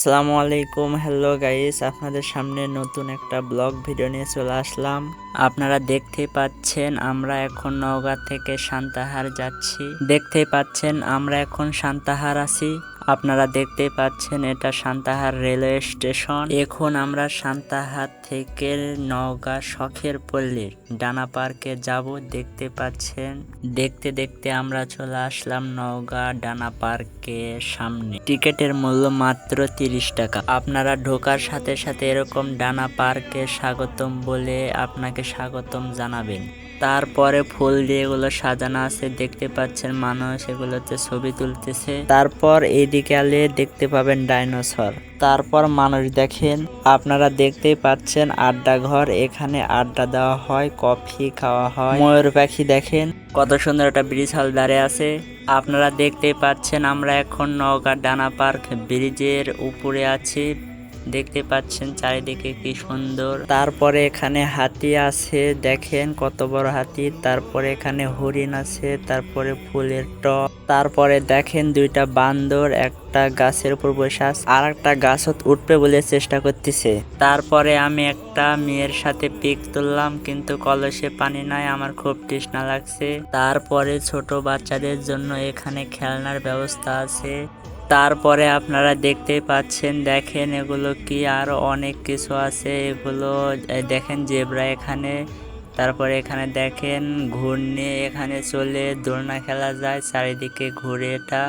আসসালামু আলাইকুম। Hello guys আপনাদের সামনে নতুন একটা ব্লগ ভিডিও নিয়ে চলে আসলাম। আপনারা দেখতে পাচ্ছেন, আমরা এখন নওগাঁ থেকে সান্তাহার যাচ্ছি। দেখতে পাচ্ছেন, আমরা এখন সান্তাহার আছি। আপনারা দেখতে পাচ্ছেন এটা সান্তাহার রেলওয়ে স্টেশন। এখন আমরা সান্তাহার থেকে নওগাঁ শখের পল্লীর ডানা পার্কে যাব। দেখতে পাচ্ছেন, দেখতে দেখতে আমরা চলে আসলাম নওগাঁ ডানা পার্কের সামনে। টিকিটের মূল্য মাত্র তিরিশ টাকা। আপনারা ঢোকার সাথে সাথে এরকম ডানা পার্কে স্বাগতম বলে আপনাকে স্বাগতম জানাবেন। তারপরে ফুল দিয়ে এগুলো সাজানো আছে। দেখতে পাচ্ছেন মানুষ এগুলোতে ছবি তুলতেছে। তারপর এইদিকে আলে দেখতে পাবেন ডাইনোসর। তারপর মানুষ দেখেন, আপনারা দেখতেই পাচ্ছেন আড্ডা ঘর এখানে আড্ডা দেওয়া হয়, কফি খাওয়া হয়। ময়ূর পাখি দেখেন, কত সুন্দর একটা ব্রিজ হল দাঁড়িয়ে আছে। আপনারা দেখতেই পাচ্ছেন, আমরা এখন নওগাঁ ডানা পার্ক ব্রিজের উপরে আছি। দেখতে পাচ্ছেন চারিদিকে কি সুন্দর। তারপরে এখানে হাতি আছে, দেখেন কত বড় হাতি। তারপরে এখানে হরিণ আছে, তারপরে ফুলের টপ তারপরে দেখেন দুইটা বান্দর, একটা গাছের উপর বসে আছে আর একটা গাছত উঠবে বলে চেষ্টা করতেছে। তারপরে আমি একটা মেয়ের সাথে পিক তুললাম, কিন্তু কলসে পানি নাই, আমার খুব তৃষ্ণা লাগছে। তারপরে ছোট বাচ্চাদের জন্য এখানে খেলনার ব্যবস্থা আছে। তারপরে আপনারা দেখতেই পাচ্ছেন, দেখেন এগুলো কি আরও অনেক কিছু আছে। এগুলো দেখেন জেব্রা এখানে, তারপরে এখানে দেখেন ঘূর্ণি এখানে চলে, দোলনা খেলা যায় চারিদিকে ঘুরে এটা।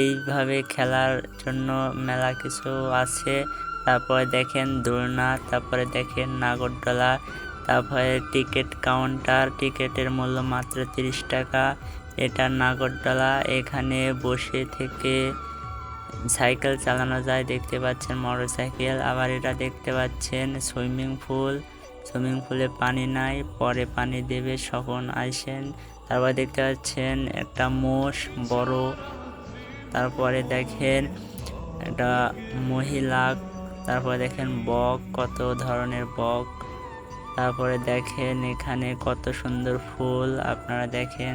এইভাবে খেলার জন্য মেলা কিছু আছে। তারপরে দেখেন দোলনা, তারপরে দেখেন নাগরদোলা, তারপরে টিকিট কাউন্টার, টিকিটের মূল্য মাত্র তিরিশ টাকা। এটা নাগরদোলা, এখানে বসে থেকে সাইকেল চালানো যায়, দেখতে পাচ্ছেন মোটর সাইকেল আবার এটা দেখতে পাচ্ছেন সুইমিং পুল। সুইমিং পুলে পানি নাই, পরে পানি দেবে সখন আসেন তারপর দেখতে পাচ্ছেন একটা মোষ বড়। তারপরে দেখেন একটা মহিলা, তারপরে দেখেন বক, কত ধরনের বক। তারপরে দেখেন এখানে কত সুন্দর ফুল, আপনারা দেখেন।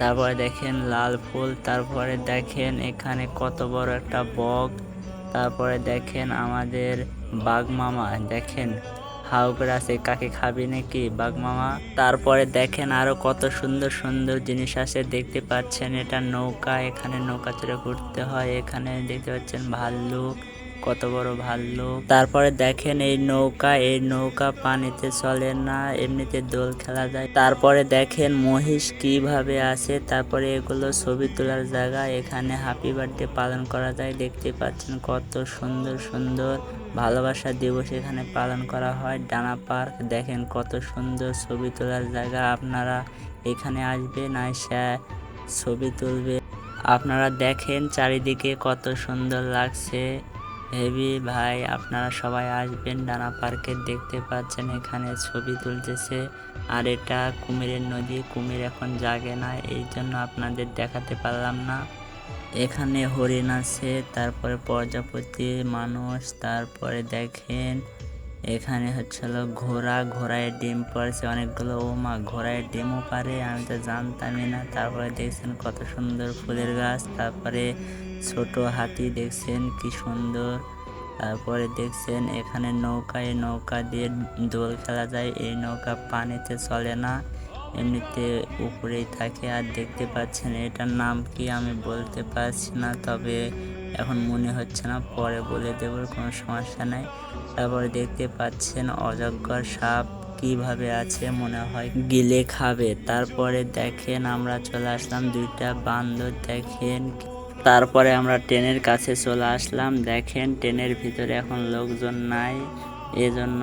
তারপরে দেখেন লাল ফুল, তারপরে দেখেন এখানে কত বড় একটা বক, তারপরে দেখেন আমাদের বাঘ মামা, দেখেন হাউ করে আছে, কাকে খাবি নাকি বাঘ মামা? তারপরে দেখেন আরও কত সুন্দর সুন্দর জিনিস আছে, দেখতে পাচ্ছেন এটা নৌকা, এখানে নৌকা চড়ে ঘুরতে হয়, এখানে দেখতে পাচ্ছেন ভাল্লুক। কত বড় ভাল্লুক তারপরে দেখেন এই নৌকা এই নৌকা পানিতে চলে না, এমনিতে দোল খেলা যায়। তারপরে দেখেন মহিষ কীভাবে আছে তারপরে এগুলো ছবি তোলার জায়গা। এখানে হ্যাপি বার্থডে পালন করা যায়, দেখতে পাচ্ছেন কত সুন্দর সুন্দর ভালোবাসা দিবস এখানে পালন করা হয়। ডানা পার্ক দেখেন কত সুন্দর ছবি তোলার জায়গা। আপনারা এখানে আসবেন, আইসা ছবি তুলবে আপনারা দেখেন চারিদিকে কত সুন্দর লাগছে। হেভি ভাই, আপনারা সবাই আসবেন। ডানা পার্কে দেখতে পাচ্ছেন, এখানে ছবি তুলতেছে। আর এটা কুমিরের নদী, কুমির এখন জাগে না, এই জন্য আপনাদের দেখাতে পারলাম না। এখানে হরিণ আছে, তারপরে প্রজাপতি মানুষ, তারপরে দেখেন এখানে হচ্ছিল ঘোড়া, ঘোড়ায় ডিম পারছে অনেকগুলো। ও মা, ঘোড়ায় ডিমও পারে, আমি তো জানতামই না। তারপরে দেখছেন কত সুন্দর ফুলের গাছ, তারপরে ছোট হাতি দেখছেন কি সুন্দর। তারপরে দেখছেন এখানে নৌকায়, নৌকা দিয়ে দোল খেলা যায়, এই নৌকা পানিতে চলে না, এমনিতে উপরেই থাকে। আর দেখতে পাচ্ছেন এটার নাম কি আমি বলতে পারছি না, তবে এখন মনে হচ্ছে না, পরে বলে দেব, কোনো সমস্যা নাই। তারপরে দেখতে পাচ্ছেন অজগর সাপ কীভাবে আছে মনে হয় গিলে খাবে। তারপরে দেখেন আমরা চলে আসলাম, দুইটা বান্দর দেখেন। তারপরে আমরা ট্রেনের কাছে চলে আসলাম, দেখেন ট্রেনের ভিতরে এখন লোকজন নাই, এজন্য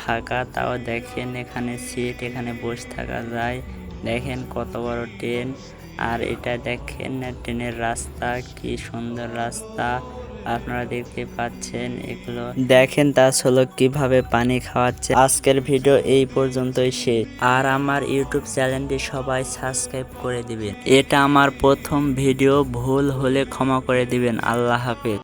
ফাঁকা। তাও দেখেন এখানে সিট এখানে বসে থাকা যায়। দেখেন কত বড় ট্রেন। আর এটা দেখেন ট্রেনের রাস্তা, কি সুন্দর রাস্তা। আপনারা দেখতে পাচ্ছেন এগুলো। দেখেন তাস হলো কীভাবে পানি খাওয়াচ্ছে। আজকের ভিডিও এই পর্যন্তই শেষ। আর আমার ইউটিউব চ্যানেলটি সবাই সাবস্ক্রাইব করে দিবেন। এটা আমার প্রথম ভিডিও, ভুল হলে ক্ষমা করে দিবেন। আল্লাহ হাফেজ।